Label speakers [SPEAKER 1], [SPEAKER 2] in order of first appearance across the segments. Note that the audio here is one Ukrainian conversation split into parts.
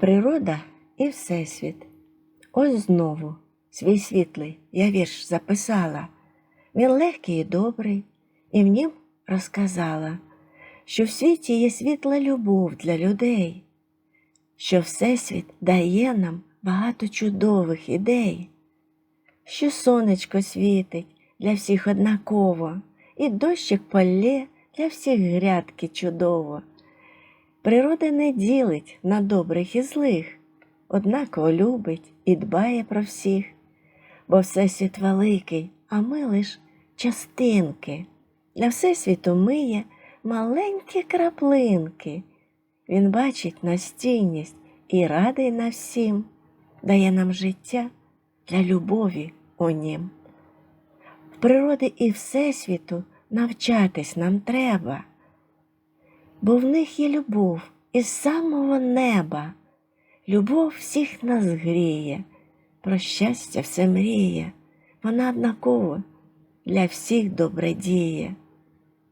[SPEAKER 1] Природа і Всесвіт. Ось знову свій світлий я вірш записала. Він легкий і добрий, і в нім розказала, що в світі є світла любов для людей, що Всесвіт дає нам багато чудових ідей, що сонечко світить для всіх однаково, і дощик полє для всіх грядки чудово. Природа не ділить на добрих і злих, однаково любить і дбає про всіх, бо Всесвіт великий, а ми лиш частинки. Для Всесвіту миє маленькі краплинки. Він бачить настійність і радий на всім, дає нам життя для любові у нім. В природи і Всесвіту навчатись нам треба бо в них є любов із самого неба. Любов всіх нас гріє, про щастя все мріє, вона однаково для всіх добре діє.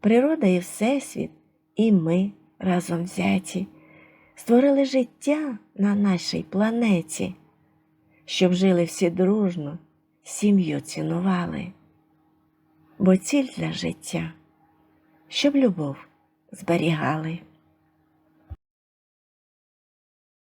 [SPEAKER 1] Природа і Всесвіт, і ми разом взяті, створили життя на нашій планеті, щоб жили всі дружно, сім'ю цінували. Бо ціль для життя, щоб любов зберігали.